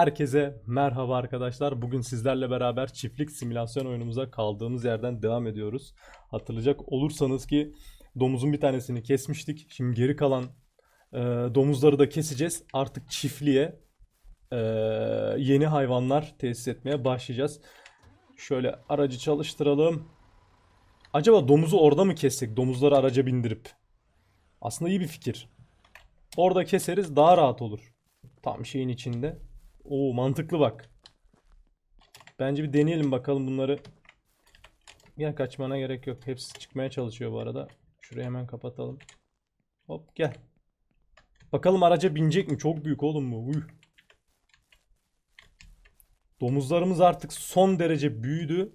Herkese merhaba arkadaşlar. Bugün sizlerle beraber çiftlik simülasyon oyunumuza kaldığımız yerden devam ediyoruz. Hatırlayacak olursanız ki domuzun bir tanesini kesmiştik. Şimdi geri kalan e, domuzları da keseceğiz. Artık çiftliğe e, yeni hayvanlar tesis etmeye başlayacağız. Şöyle aracı çalıştıralım. Acaba domuzu orada mı kessek? Domuzları araca bindirip. Aslında iyi bir fikir. Orada keseriz daha rahat olur. Tam şeyin içinde. Oo mantıklı bak. Bence bir deneyelim bakalım bunları. Gel kaçmana gerek yok. Hepsi çıkmaya çalışıyor bu arada. Şurayı hemen kapatalım. Hop gel. Bakalım araca binecek mi? Çok büyük oğlum bu. Uy. Domuzlarımız artık son derece büyüdü.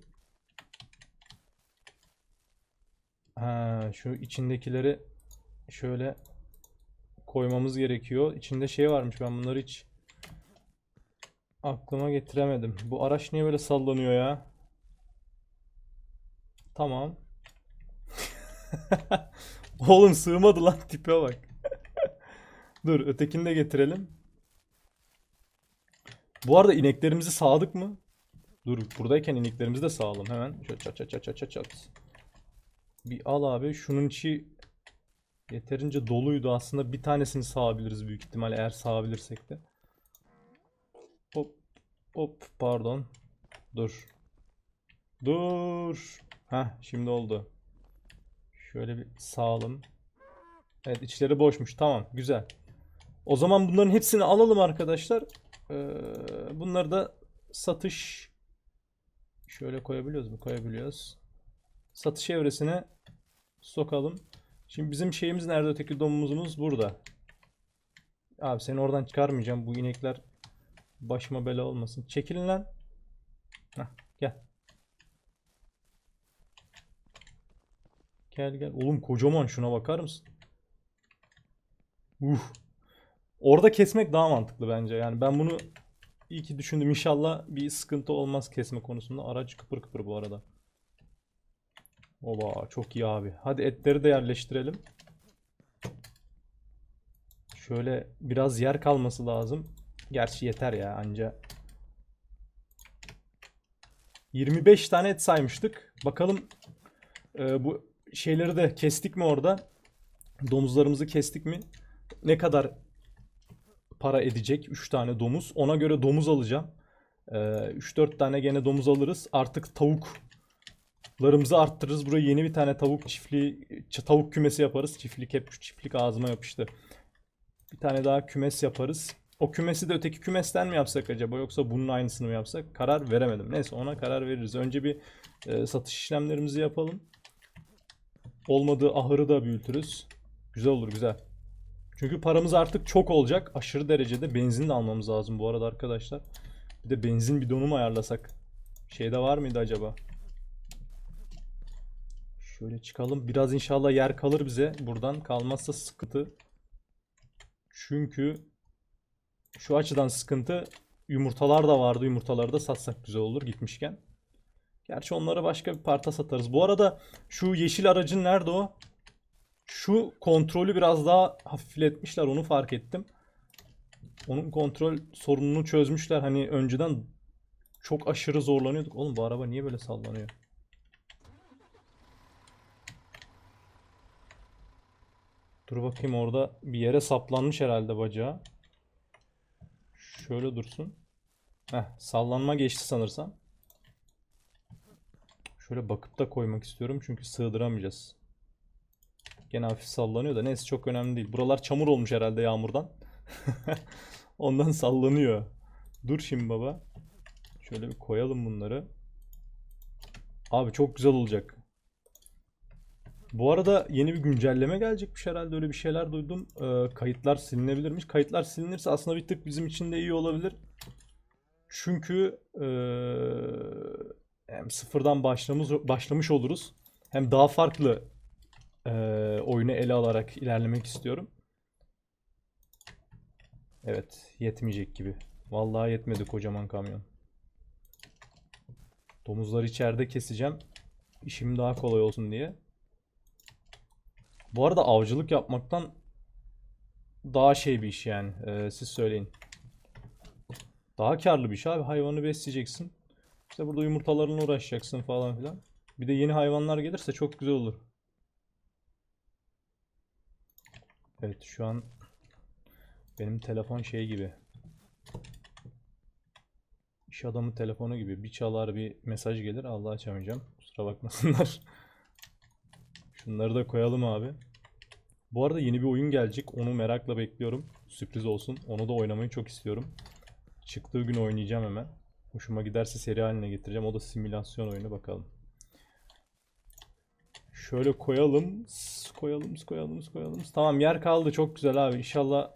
Ha, şu içindekileri şöyle koymamız gerekiyor. İçinde şey varmış ben bunları hiç aklıma getiremedim. Bu araç niye böyle sallanıyor ya? Tamam. Oğlum sığmadı lan tipe bak. Dur ötekini de getirelim. Bu arada ineklerimizi sağdık mı? Dur buradayken ineklerimizi de sağalım hemen. Şöyle çat çat çat çat çat. Bir al abi şunun içi yeterince doluydu aslında bir tanesini sağabiliriz büyük ihtimal eğer sağabilirsek de. Hop pardon. Dur. Dur. Heh şimdi oldu. Şöyle bir sağalım. Evet içleri boşmuş. Tamam güzel. O zaman bunların hepsini alalım arkadaşlar. Ee, bunları da satış şöyle koyabiliyoruz mu? Koyabiliyoruz. Satış evresine sokalım. Şimdi bizim şeyimiz nerede? Öteki domuzumuz burada. Abi seni oradan çıkarmayacağım. Bu inekler başıma bela olmasın. Çekilin lan. Hah, gel. Gel gel. Oğlum kocaman şuna bakar mısın? Uh. Orada kesmek daha mantıklı bence. Yani ben bunu iyi ki düşündüm. İnşallah bir sıkıntı olmaz kesme konusunda. Araç kıpır kıpır bu arada. Oba çok iyi abi. Hadi etleri de yerleştirelim. Şöyle biraz yer kalması lazım. Gerçi yeter ya anca. 25 tane et saymıştık. Bakalım e, bu şeyleri de kestik mi orada? Domuzlarımızı kestik mi? Ne kadar para edecek 3 tane domuz? Ona göre domuz alacağım. E, 3-4 tane gene domuz alırız. Artık tavuklarımızı arttırırız. Buraya yeni bir tane tavuk çiftliği, tavuk kümesi yaparız. Çiftlik hep çiftlik ağzıma yapıştı. Bir tane daha kümes yaparız. O kümesi de öteki kümesten mi yapsak acaba yoksa bunun aynısını mı yapsak? Karar veremedim. Neyse ona karar veririz. Önce bir e, satış işlemlerimizi yapalım. Olmadığı ahırı da büyütürüz. Güzel olur güzel. Çünkü paramız artık çok olacak. Aşırı derecede benzin de almamız lazım bu arada arkadaşlar. Bir de benzin bidonu mu ayarlasak? Şeyde var mıydı acaba? Şöyle çıkalım. Biraz inşallah yer kalır bize. Buradan kalmazsa sıkıntı. Çünkü şu açıdan sıkıntı yumurtalar da vardı. Yumurtaları da satsak güzel olur gitmişken. Gerçi onları başka bir parta satarız. Bu arada şu yeşil aracın nerede o? Şu kontrolü biraz daha hafifletmişler onu fark ettim. Onun kontrol sorununu çözmüşler. Hani önceden çok aşırı zorlanıyorduk. Oğlum bu araba niye böyle sallanıyor? Dur bakayım orada bir yere saplanmış herhalde bacağı. Şöyle dursun. Heh, sallanma geçti sanırsam. Şöyle bakıp da koymak istiyorum çünkü sığdıramayacağız. Gene hafif sallanıyor da neyse çok önemli değil. Buralar çamur olmuş herhalde yağmurdan. Ondan sallanıyor. Dur şimdi baba. Şöyle bir koyalım bunları. Abi çok güzel olacak. Bu arada yeni bir güncelleme gelecekmiş herhalde öyle bir şeyler duydum. Ee, kayıtlar silinebilirmiş. Kayıtlar silinirse aslında bir tık bizim için de iyi olabilir. Çünkü ee, hem sıfırdan başlamış, başlamış oluruz. Hem daha farklı ee, oyunu ele alarak ilerlemek istiyorum. Evet, yetmeyecek gibi. Vallahi yetmedi kocaman kamyon. Domuzları içeride keseceğim. İşim daha kolay olsun diye. Bu arada avcılık yapmaktan daha şey bir iş yani. Ee, siz söyleyin. Daha karlı bir şey abi. Hayvanı besleyeceksin. İşte burada yumurtalarına uğraşacaksın falan filan. Bir de yeni hayvanlar gelirse çok güzel olur. Evet şu an benim telefon şey gibi. İş adamı telefonu gibi. Bir çalar bir mesaj gelir. Allah açamayacağım. Kusura bakmasınlar. Şunları da koyalım abi. Bu arada yeni bir oyun gelecek. Onu merakla bekliyorum. Sürpriz olsun. Onu da oynamayı çok istiyorum. Çıktığı gün oynayacağım hemen. Hoşuma giderse seri haline getireceğim. O da simülasyon oyunu bakalım. Şöyle koyalım. Koyalım, koyalım, koyalım. Tamam yer kaldı. Çok güzel abi. İnşallah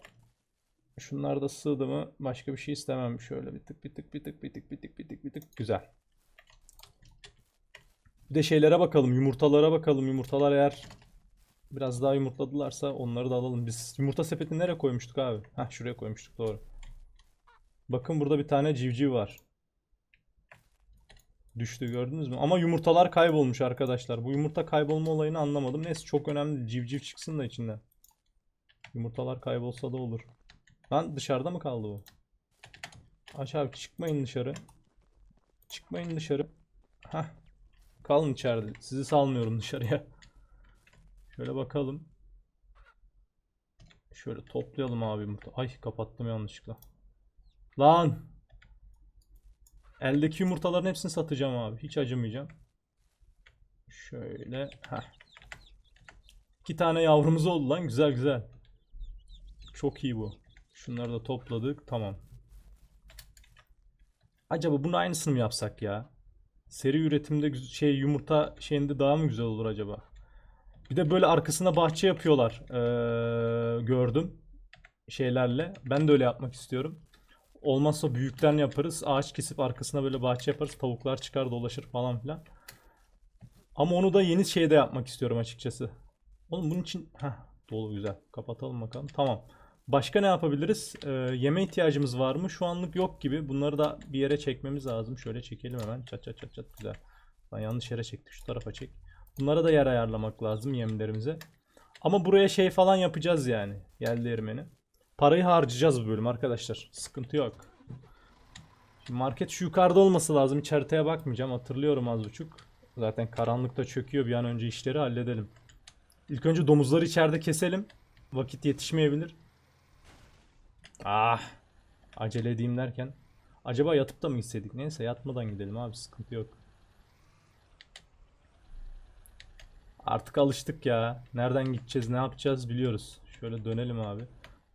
şunlar da sığdı mı başka bir şey istemem. Şöyle bir tık bir tık bir tık bir tık bir tık bir tık bir tık. Güzel. Bir de şeylere bakalım. Yumurtalara bakalım. Yumurtalar eğer biraz daha yumurtladılarsa onları da alalım. Biz yumurta sepetini nereye koymuştuk abi? Heh şuraya koymuştuk doğru. Bakın burada bir tane civciv var. Düştü gördünüz mü? Ama yumurtalar kaybolmuş arkadaşlar. Bu yumurta kaybolma olayını anlamadım. Neyse çok önemli. Civciv çıksın da içinden. Yumurtalar kaybolsa da olur. Lan dışarıda mı kaldı bu? Aç abi çıkmayın dışarı. Çıkmayın dışarı. Hah. Kalın içeride. Sizi salmıyorum dışarıya. Şöyle bakalım. Şöyle toplayalım abi. Ay kapattım yanlışlıkla. Lan. Eldeki yumurtaların hepsini satacağım abi. Hiç acımayacağım. Şöyle. Heh. İki tane yavrumuz oldu lan. Güzel güzel. Çok iyi bu. Şunları da topladık. Tamam. Acaba bunun aynısını mı yapsak ya? Seri üretimde şey yumurta şeyinde daha mı güzel olur acaba? Bir de böyle arkasına bahçe yapıyorlar. Ee, gördüm. Şeylerle. Ben de öyle yapmak istiyorum. Olmazsa büyükten yaparız. Ağaç kesip arkasına böyle bahçe yaparız. Tavuklar çıkar dolaşır falan filan. Ama onu da yeni şeyde yapmak istiyorum açıkçası. Oğlum bunun için... Heh, dolu güzel. Kapatalım bakalım. Tamam. Başka ne yapabiliriz? Ee, yeme ihtiyacımız var mı? Şu anlık yok gibi. Bunları da bir yere çekmemiz lazım. Şöyle çekelim hemen. Çat çat çat çat. Güzel. Ben yanlış yere çektik. Şu tarafa çek. Bunlara da yer ayarlamak lazım yemlerimize. Ama buraya şey falan yapacağız yani. Yel değirmeni. Parayı harcayacağız bu bölüm arkadaşlar. Sıkıntı yok. Şimdi market şu yukarıda olması lazım. Hiç bakmayacağım. Hatırlıyorum az buçuk. Zaten karanlıkta çöküyor. Bir an önce işleri halledelim. İlk önce domuzları içeride keselim. Vakit yetişmeyebilir. Ah. Acele edeyim derken. Acaba yatıp da mı gitseydik? Neyse yatmadan gidelim abi. Sıkıntı yok. Artık alıştık ya. Nereden gideceğiz, ne yapacağız biliyoruz. Şöyle dönelim abi.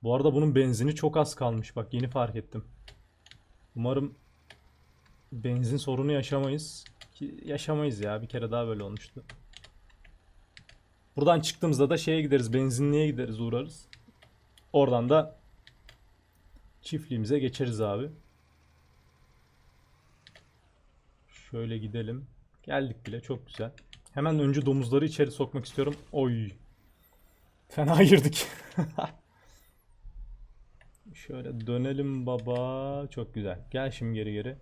Bu arada bunun benzini çok az kalmış. Bak yeni fark ettim. Umarım benzin sorunu yaşamayız. Ki yaşamayız ya. Bir kere daha böyle olmuştu. Buradan çıktığımızda da şeye gideriz. Benzinliğe gideriz, uğrarız. Oradan da çiftliğimize geçeriz abi. Şöyle gidelim. Geldik bile. Çok güzel. Hemen önce domuzları içeri sokmak istiyorum. Oy. Fena girdik. Şöyle dönelim baba. Çok güzel. Gel şimdi geri geri.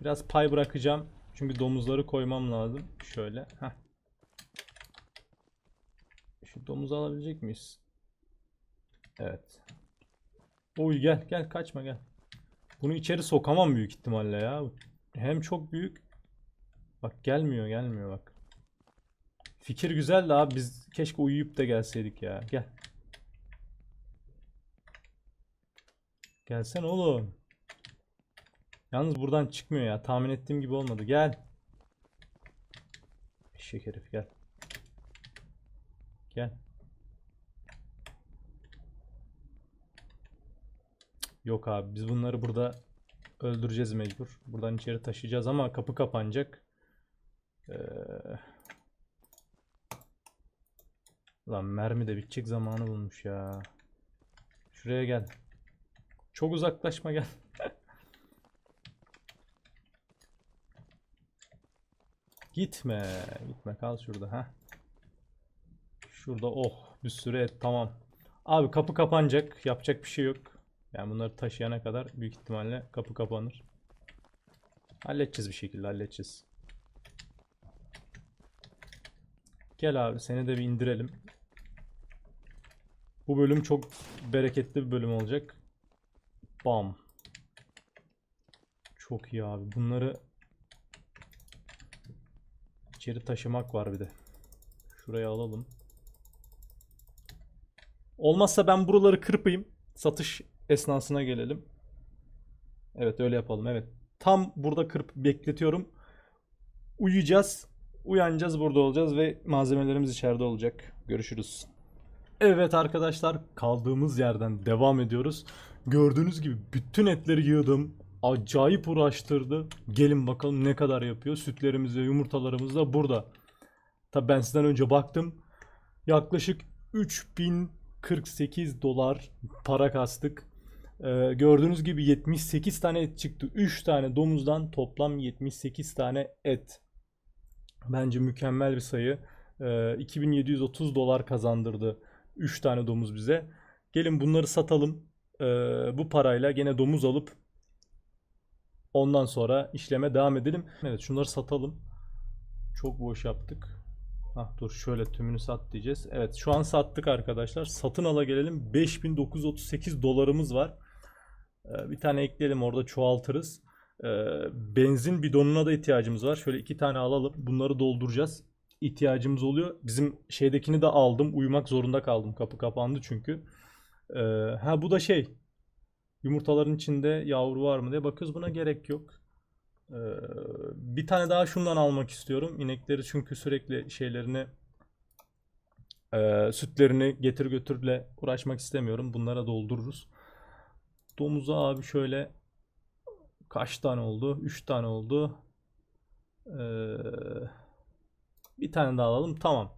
Biraz pay bırakacağım. Çünkü domuzları koymam lazım. Şöyle. Heh. Şu domuzu alabilecek miyiz? Evet. Oy gel gel kaçma gel. Bunu içeri sokamam büyük ihtimalle ya. Hem çok büyük. Bak gelmiyor gelmiyor bak. Fikir güzel de abi biz keşke uyuyup da gelseydik ya. Gel. Gelsene oğlum. Yalnız buradan çıkmıyor ya. Tahmin ettiğim gibi olmadı. Gel. Eşek herif gel. Gel. Yok abi biz bunları burada öldüreceğiz mecbur. Buradan içeri taşıyacağız ama kapı kapanacak. Ee... Lan mermi de bitecek zamanı bulmuş ya. Şuraya gel. Çok uzaklaşma gel. Gitme. Gitme kal şurada ha. Şurada oh bir süre et tamam. Abi kapı kapanacak. Yapacak bir şey yok. Yani bunları taşıyana kadar büyük ihtimalle kapı kapanır. Halledeceğiz bir şekilde halledeceğiz. Gel abi seni de bir indirelim. Bu bölüm çok bereketli bir bölüm olacak. Bam. Çok iyi abi. Bunları içeri taşımak var bir de. Şuraya alalım. Olmazsa ben buraları kırpayım. Satış esnasına gelelim. Evet öyle yapalım. Evet. Tam burada kırp bekletiyorum. Uyuyacağız. Uyanacağız burada olacağız ve malzemelerimiz içeride olacak. Görüşürüz. Evet arkadaşlar kaldığımız yerden devam ediyoruz. Gördüğünüz gibi bütün etleri yığdım. Acayip uğraştırdı. Gelin bakalım ne kadar yapıyor. Sütlerimiz ve yumurtalarımız da burada. Tabi ben sizden önce baktım. Yaklaşık 3048 dolar para kastık. Ee, gördüğünüz gibi 78 tane et çıktı. 3 tane domuzdan toplam 78 tane et. Bence mükemmel bir sayı. Ee, 2730 dolar kazandırdı 3 tane domuz bize. Gelin bunları satalım. Ee, bu parayla gene domuz alıp ondan sonra işleme devam edelim. Evet şunları satalım. Çok boş yaptık. Ah dur şöyle tümünü sat diyeceğiz. Evet şu an sattık arkadaşlar. Satın ala gelelim. 5938 dolarımız var. Ee, bir tane ekleyelim orada çoğaltırız. Ee, benzin bidonuna da ihtiyacımız var. Şöyle iki tane alalım. Bunları dolduracağız. İhtiyacımız oluyor. Bizim şeydekini de aldım. Uyumak zorunda kaldım. Kapı kapandı çünkü. Ee, ha bu da şey. Yumurtaların içinde yavru var mı diye bakıyoruz. Buna gerek yok. Bir tane daha şundan almak istiyorum. İnekleri çünkü sürekli şeylerini e, sütlerini getir götürle uğraşmak istemiyorum. Bunlara doldururuz. Domuza abi şöyle kaç tane oldu? 3 tane oldu. Ee, bir tane daha alalım. Tamam.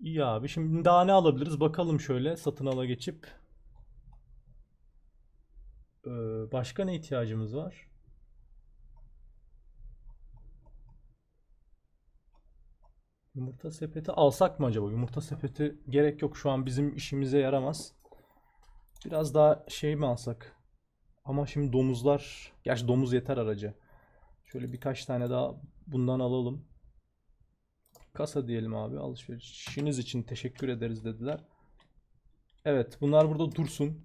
İyi abi. Şimdi daha ne alabiliriz? Bakalım şöyle satın ala geçip. Ee, başka ne ihtiyacımız var? Yumurta sepeti alsak mı acaba? Yumurta sepeti gerek yok. Şu an bizim işimize yaramaz. Biraz daha şey mi alsak? Ama şimdi domuzlar... Gerçi domuz yeter araca. Şöyle birkaç tane daha bundan alalım. Kasa diyelim abi. Alışverişiniz için teşekkür ederiz dediler. Evet bunlar burada dursun.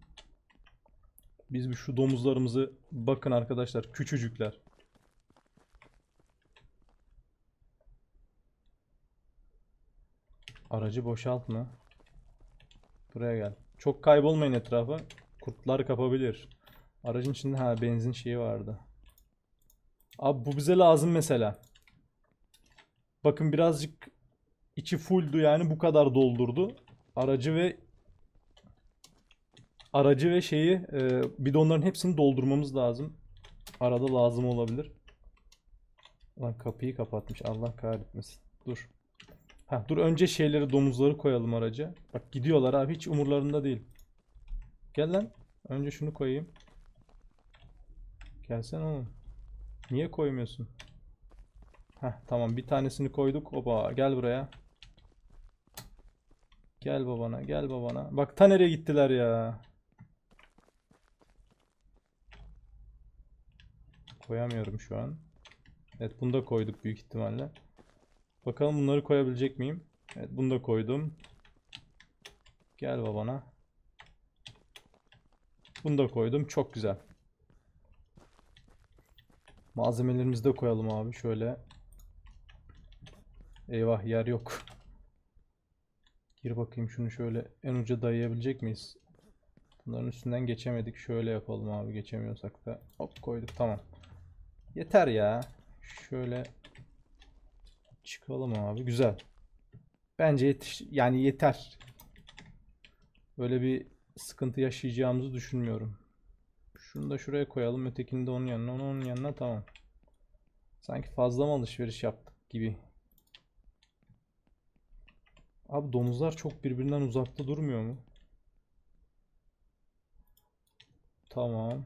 Biz bir şu domuzlarımızı bakın arkadaşlar. Küçücükler. Aracı boşaltma. Buraya gel. Çok kaybolmayın etrafa. Kurtlar kapabilir. Aracın içinde ha benzin şeyi vardı. Abi bu bize lazım mesela. Bakın birazcık içi fulldü yani bu kadar doldurdu. Aracı ve aracı ve şeyi e, bidonların hepsini doldurmamız lazım. Arada lazım olabilir. Lan kapıyı kapatmış. Allah kahretmesin. Dur. Ha, dur önce şeyleri domuzları koyalım araca. Bak gidiyorlar abi hiç umurlarında değil. Gel lan. Önce şunu koyayım. Gelsene oğlum. Niye koymuyorsun? Heh tamam bir tanesini koyduk. Oba gel buraya. Gel babana gel babana. Bak ta nereye gittiler ya. Koyamıyorum şu an. Evet bunu da koyduk büyük ihtimalle. Bakalım bunları koyabilecek miyim? Evet bunu da koydum. Gel babana. Bunu da koydum. Çok güzel. Malzemelerimizi de koyalım abi. Şöyle. Eyvah yer yok. Gir bakayım şunu şöyle en uca dayayabilecek miyiz? Bunların üstünden geçemedik. Şöyle yapalım abi. Geçemiyorsak da hop koyduk. Tamam. Yeter ya. Şöyle çıkalım abi. Güzel. Bence yetiş yani yeter. Böyle bir sıkıntı yaşayacağımızı düşünmüyorum. Şunu da şuraya koyalım. Ötekini de onun yanına. Onu onun yanına. Tamam. Sanki fazla mı alışveriş yaptık gibi. Abi domuzlar çok birbirinden uzakta durmuyor mu? Tamam.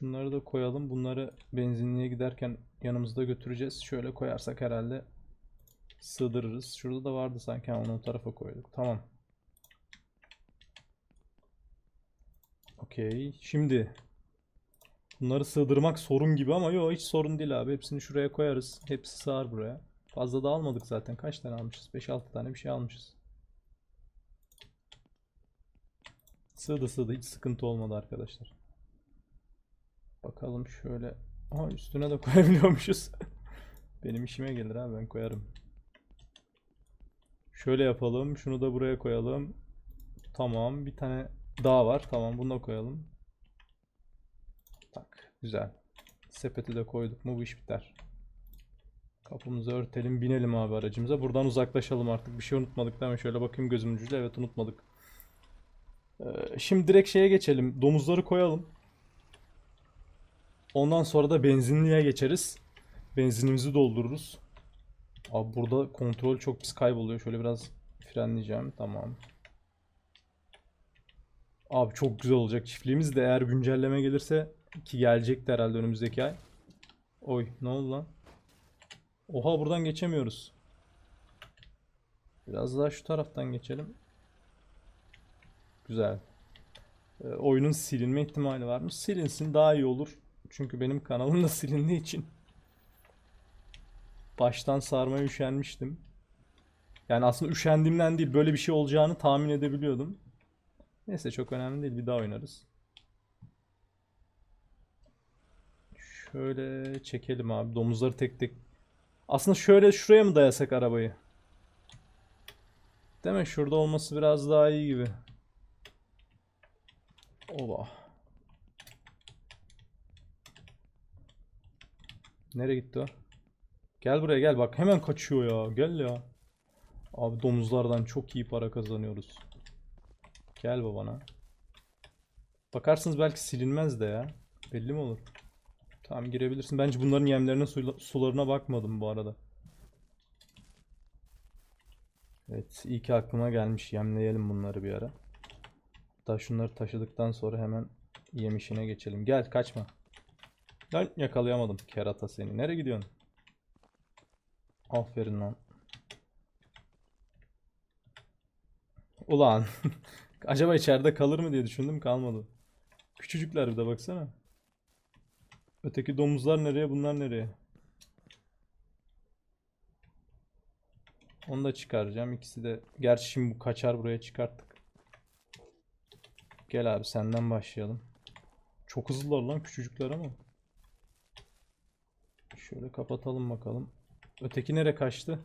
Şunları da koyalım. Bunları benzinliğe giderken yanımızda götüreceğiz. Şöyle koyarsak herhalde sığdırırız. Şurada da vardı sanki. Onu o tarafa koyduk. Tamam. Okey. Şimdi bunları sığdırmak sorun gibi ama yok hiç sorun değil abi. Hepsini şuraya koyarız. Hepsi sığar buraya. Fazla da almadık zaten. Kaç tane almışız? 5-6 tane bir şey almışız. Sığdı sığdı. Hiç sıkıntı olmadı arkadaşlar. Bakalım şöyle. Aa üstüne de koyabiliyormuşuz. Benim işime gelir ha ben koyarım. Şöyle yapalım. Şunu da buraya koyalım. Tamam. Bir tane daha var. Tamam bunu da koyalım. Tak. Güzel. Sepeti de koyduk mu bu iş biter. Kapımızı örtelim. Binelim abi aracımıza. Buradan uzaklaşalım artık. Bir şey unutmadık değil mi? Şöyle bakayım gözümün ucuyla. Evet unutmadık. Ee, şimdi direkt şeye geçelim. Domuzları koyalım. Ondan sonra da benzinliğe geçeriz. Benzinimizi doldururuz. Abi burada kontrol çok pis kayboluyor. Şöyle biraz frenleyeceğim. Tamam. Abi çok güzel olacak. Çiftliğimiz de eğer güncelleme gelirse ki gelecekti herhalde önümüzdeki ay. Oy ne oldu lan? Oha buradan geçemiyoruz. Biraz daha şu taraftan geçelim. Güzel. Ee, oyunun silinme ihtimali varmış. Silinsin daha iyi olur. Çünkü benim kanalım da silindiği için baştan sarmaya üşenmiştim. Yani aslında üşendiğimden değil böyle bir şey olacağını tahmin edebiliyordum. Neyse çok önemli değil bir daha oynarız. Şöyle çekelim abi domuzları tek tek. Aslında şöyle şuraya mı dayasak arabayı? Değil mi? Şurada olması biraz daha iyi gibi. Oba. Nereye gitti o? Gel buraya gel bak hemen kaçıyor ya. Gel ya. Abi domuzlardan çok iyi para kazanıyoruz. Gel babana. Bakarsınız belki silinmez de ya. Belli mi olur? Tamam girebilirsin. Bence bunların yemlerine sularına bakmadım bu arada. Evet iyi ki aklıma gelmiş. Yemleyelim bunları bir ara. Hatta şunları taşıdıktan sonra hemen yem işine geçelim. Gel kaçma. Lan yakalayamadım kerata seni. Nereye gidiyorsun? Aferin lan. Ulan. Acaba içeride kalır mı diye düşündüm kalmadı. Küçücükler bir de baksana. Öteki domuzlar nereye bunlar nereye? Onu da çıkaracağım. İkisi de. Gerçi şimdi bu kaçar buraya çıkarttık. Gel abi senden başlayalım. Çok hızlılar lan küçücükler ama. Şöyle kapatalım bakalım. Öteki nereye kaçtı?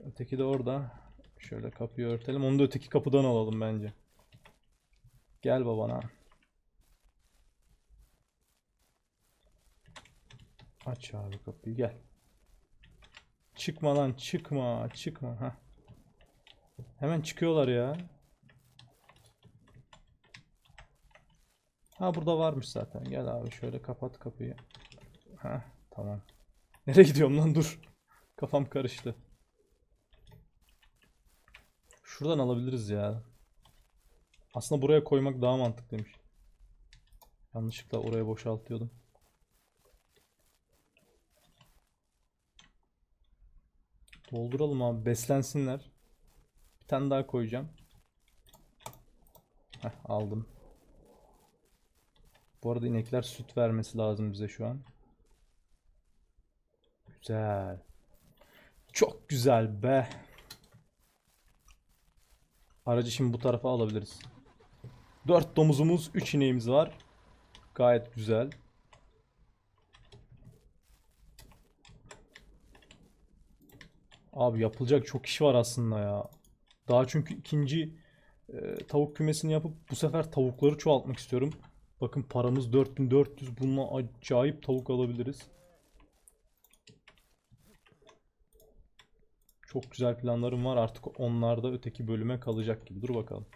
Öteki de orada. Şöyle kapıyı örtelim. Onu da öteki kapıdan alalım bence. Gel babana. Aç abi kapıyı gel. Çıkma lan çıkma çıkma. Heh. Hemen çıkıyorlar ya. Ha burada varmış zaten. Gel abi şöyle kapat kapıyı. Ha tamam. Nereye gidiyorum lan dur. Kafam karıştı. Şuradan alabiliriz ya. Aslında buraya koymak daha mantıklıymış. Yanlışlıkla oraya boşaltıyordum. Dolduralım abi. Beslensinler. Bir tane daha koyacağım. Heh, aldım. Bu arada inekler süt vermesi lazım bize şu an. Güzel. Çok güzel be. Aracı şimdi bu tarafa alabiliriz. 4 domuzumuz, 3 ineğimiz var. Gayet güzel. Abi yapılacak çok iş var aslında ya. Daha çünkü ikinci e, tavuk kümesini yapıp bu sefer tavukları çoğaltmak istiyorum. Bakın paramız 4400. Bununla acayip tavuk alabiliriz. Çok güzel planlarım var. Artık onlar da öteki bölüme kalacak gibi. Dur bakalım.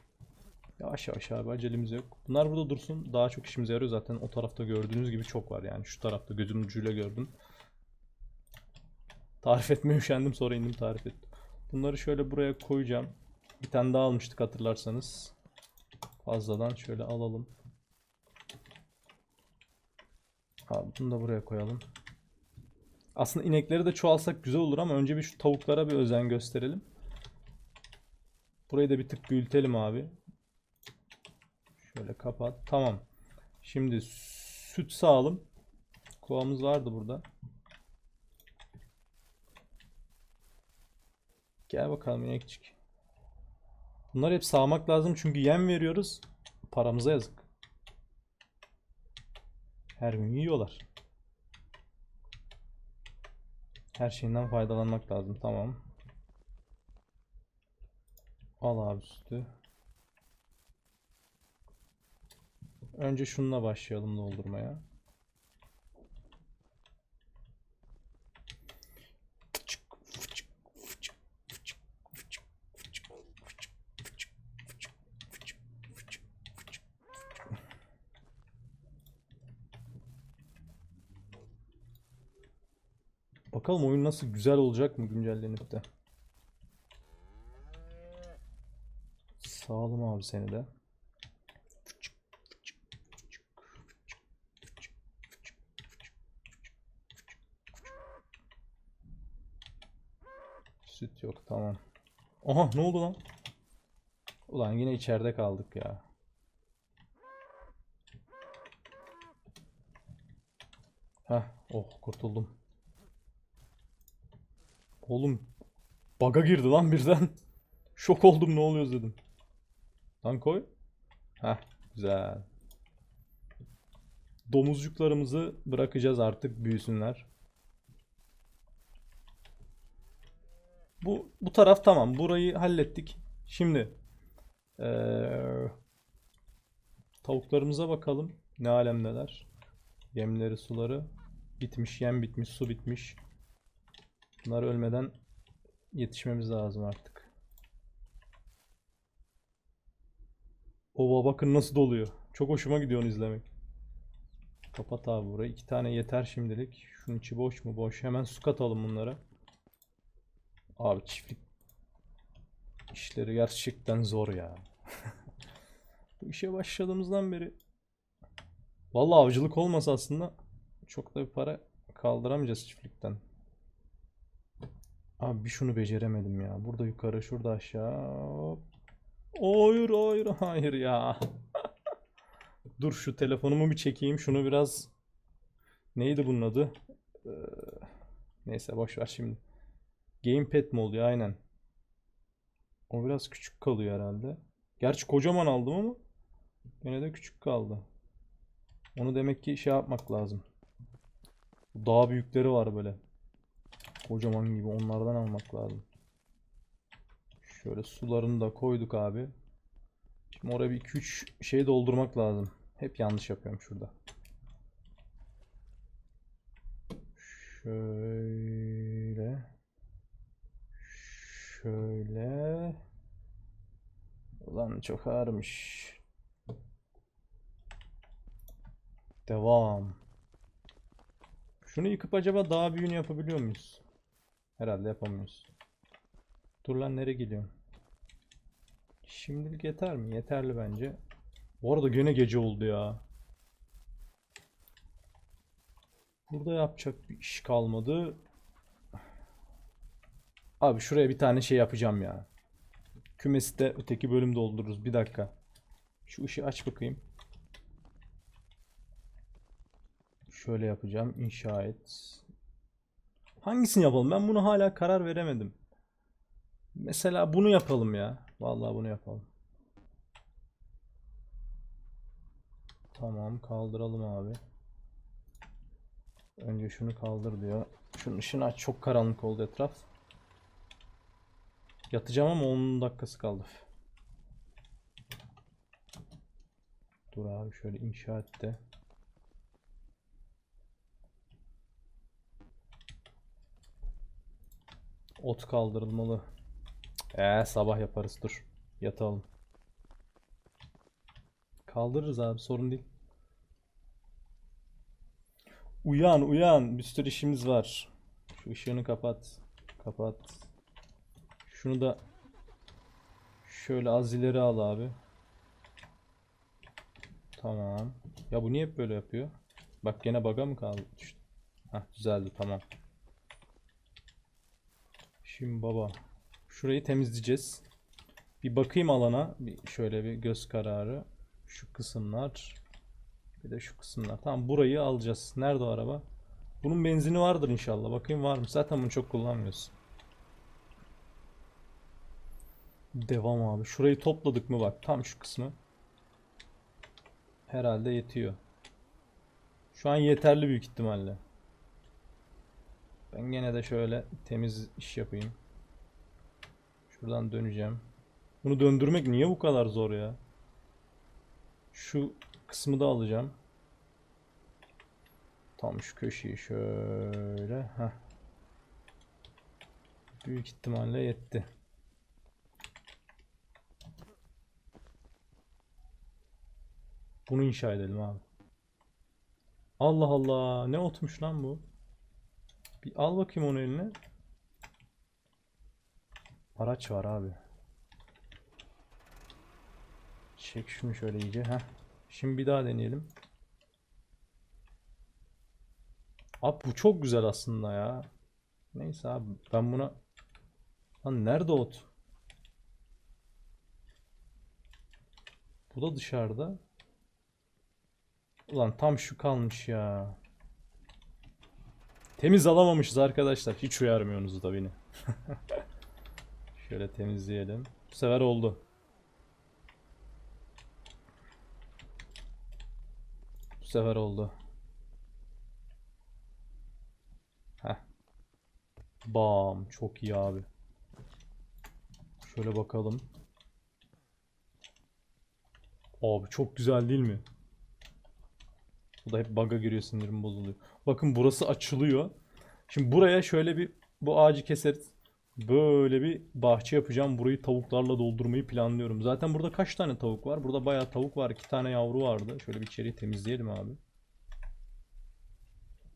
Yavaş yavaş abi acelemiz yok. Bunlar burada dursun. Daha çok işimize yarıyor. Zaten o tarafta gördüğünüz gibi çok var yani. Şu tarafta gözümün ucuyla gördüm. Tarif etmeye üşendim sonra indim tarif ettim. Bunları şöyle buraya koyacağım. Bir tane daha almıştık hatırlarsanız. Fazladan şöyle alalım. Abi bunu da buraya koyalım. Aslında inekleri de çoğalsak güzel olur ama önce bir şu tavuklara bir özen gösterelim. Burayı da bir tık büyütelim abi. Şöyle kapat. Tamam. Şimdi süt sağalım. Kovamız vardı burada. Gel bakalım inekçik. Bunları hep sağmak lazım çünkü yem veriyoruz. Paramıza yazık. Her gün yiyorlar. Her şeyinden faydalanmak lazım. Tamam. Al abi sütü. Önce şununla başlayalım doldurmaya. Bakalım oyun nasıl güzel olacak mı güncellenip de. Sağlam abi seni de. Süt yok tamam. Aha ne oldu lan? Ulan yine içeride kaldık ya. Heh, oh kurtuldum. Oğlum baga girdi lan birden. Şok oldum ne oluyor dedim. Lan koy. Heh güzel. Domuzcuklarımızı bırakacağız artık büyüsünler. Bu bu taraf tamam. Burayı hallettik. Şimdi eee, tavuklarımıza bakalım. Ne alemdeler. Yemleri, suları bitmiş. Yem bitmiş, su bitmiş. Bunlar ölmeden yetişmemiz lazım artık. Ova bakın nasıl doluyor. Çok hoşuma gidiyor onu izlemek. Kapat abi burayı. İki tane yeter şimdilik. Şunun içi boş mu? Boş. Hemen su katalım bunlara. Abi çiftlik işleri gerçekten zor ya. Bu işe başladığımızdan beri Vallahi avcılık olmasa aslında çok da bir para kaldıramayacağız çiftlikten. Abi bir şunu beceremedim ya. Burada yukarı, şurada aşağı. Hop. Hayır, hayır, hayır ya. Dur şu telefonumu bir çekeyim. Şunu biraz neydi bunun adı? Ee, neyse boş ver şimdi. Gamepad mi oluyor? Aynen. O biraz küçük kalıyor herhalde. Gerçi kocaman aldım ama yine de küçük kaldı. Onu demek ki şey yapmak lazım. Daha büyükleri var böyle. Kocaman gibi onlardan almak lazım. Şöyle sularını da koyduk abi. Şimdi oraya bir 2-3 şey doldurmak lazım. Hep yanlış yapıyorum şurada. Şöyle. Şöyle. Ulan çok ağırmış. Devam. Şunu yıkıp acaba daha büyüğünü yapabiliyor muyuz? Herhalde yapamıyoruz. Dur lan nereye gidiyorsun? Şimdilik yeter mi? Yeterli bence. Bu arada gene gece oldu ya. Burada yapacak bir iş kalmadı. Abi şuraya bir tane şey yapacağım ya. Kümesi de öteki bölüm doldururuz. Bir dakika. Şu ışığı aç bakayım. Şöyle yapacağım. İnşa et. Hangisini yapalım? Ben bunu hala karar veremedim. Mesela bunu yapalım ya. Vallahi bunu yapalım. Tamam kaldıralım abi. Önce şunu kaldır diyor. Şunun ışığını aç. Çok karanlık oldu etraf. Yatacağım ama 10 dakikası kaldı. Dur abi şöyle inşa et de. Ot kaldırılmalı. Ee sabah yaparız dur. Yatalım. Kaldırırız abi sorun değil. Uyan uyan bir sürü işimiz var. Şu ışığını kapat. Kapat. Şunu da şöyle az ileri al abi. Tamam. Ya bu niye hep böyle yapıyor? Bak gene baga mı kaldı? Hah düzeldi tamam. Şimdi baba şurayı temizleyeceğiz. Bir bakayım alana. Bir şöyle bir göz kararı. Şu kısımlar. Bir de şu kısımlar. Tamam burayı alacağız. Nerede o araba? Bunun benzini vardır inşallah. Bakayım var mı? Zaten bunu çok kullanmıyoruz. Devam abi. Şurayı topladık mı bak. Tam şu kısmı. Herhalde yetiyor. Şu an yeterli büyük ihtimalle. Ben gene de şöyle temiz iş yapayım. Şuradan döneceğim. Bunu döndürmek niye bu kadar zor ya? Şu kısmı da alacağım. Tam şu köşeyi şöyle. Heh. Büyük ihtimalle yetti. Bunu inşa edelim abi. Allah Allah. Ne otmuş lan bu? Bir al bakayım onu eline. Araç var abi. Çek şunu şöyle iyice. Heh. Şimdi bir daha deneyelim. Abi bu çok güzel aslında ya. Neyse abi ben buna... Lan nerede ot? Bu da dışarıda. Ulan tam şu kalmış ya. Temiz alamamışız arkadaşlar. Hiç uyarmıyorsunuz da beni. Şöyle temizleyelim. Bu sefer oldu. Bu sefer oldu. Heh. Bam. Çok iyi abi. Şöyle bakalım. Abi çok güzel değil mi? Bu da hep bug'a giriyor sinirim bozuluyor. Bakın burası açılıyor. Şimdi buraya şöyle bir bu ağacı keseriz. Böyle bir bahçe yapacağım. Burayı tavuklarla doldurmayı planlıyorum. Zaten burada kaç tane tavuk var? Burada bayağı tavuk var. İki tane yavru vardı. Şöyle bir içeriği temizleyelim abi.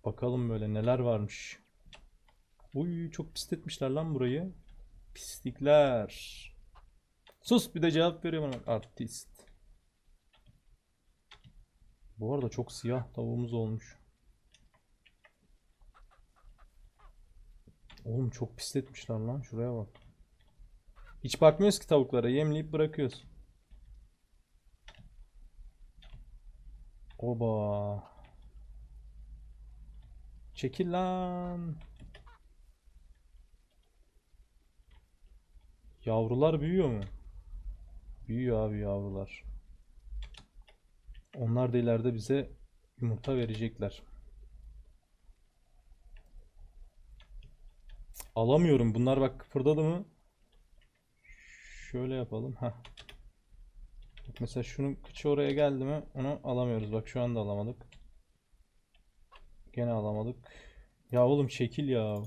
Bakalım böyle neler varmış. Uy çok pisletmişler lan burayı. Pislikler. Sus bir de cevap veriyor bana. Artist. Bu arada çok siyah tavuğumuz olmuş. Oğlum çok pisletmişler lan. Şuraya bak. Hiç bakmıyoruz ki tavuklara. Yemleyip bırakıyoruz. Oba. Çekil lan. Yavrular büyüyor mu? Büyüyor abi yavrular. Onlar da ileride bize yumurta verecekler. Alamıyorum. Bunlar bak kıpırdadı mı? Şöyle yapalım. Heh. Mesela şunun kıçı oraya geldi mi onu alamıyoruz. Bak şu anda alamadık. Gene alamadık. Ya oğlum çekil ya.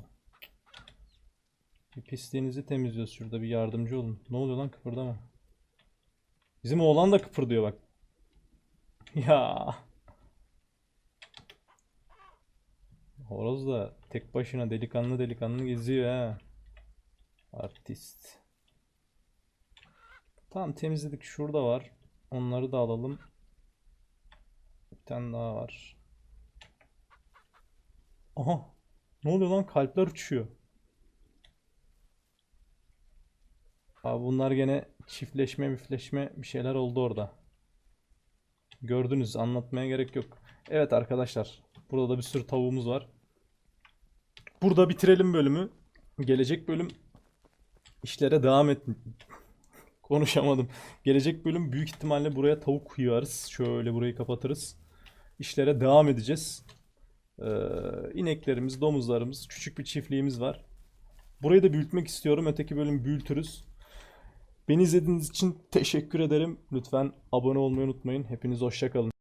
Bir pisliğinizi temizliyoruz şurada. Bir yardımcı olun. Ne oluyor lan kıpırdama. Bizim oğlan da kıpırdıyor bak. Ya. Horoz da tek başına delikanlı delikanlı geziyor ha. Artist. Tamam temizledik. Şurada var. Onları da alalım. Bir tane daha var. Aha. Ne oluyor lan? Kalpler uçuyor. Abi bunlar gene çiftleşme müfleşme bir şeyler oldu orada. Gördünüz anlatmaya gerek yok. Evet arkadaşlar. Burada da bir sürü tavuğumuz var. Burada bitirelim bölümü. Gelecek bölüm işlere devam et. Konuşamadım. Gelecek bölüm büyük ihtimalle buraya tavuk yığarız. Şöyle burayı kapatırız. İşlere devam edeceğiz. Ee, ineklerimiz, domuzlarımız, küçük bir çiftliğimiz var. Burayı da büyütmek istiyorum. Öteki bölüm büyütürüz. Beni izlediğiniz için teşekkür ederim. Lütfen abone olmayı unutmayın. Hepiniz hoşça kalın.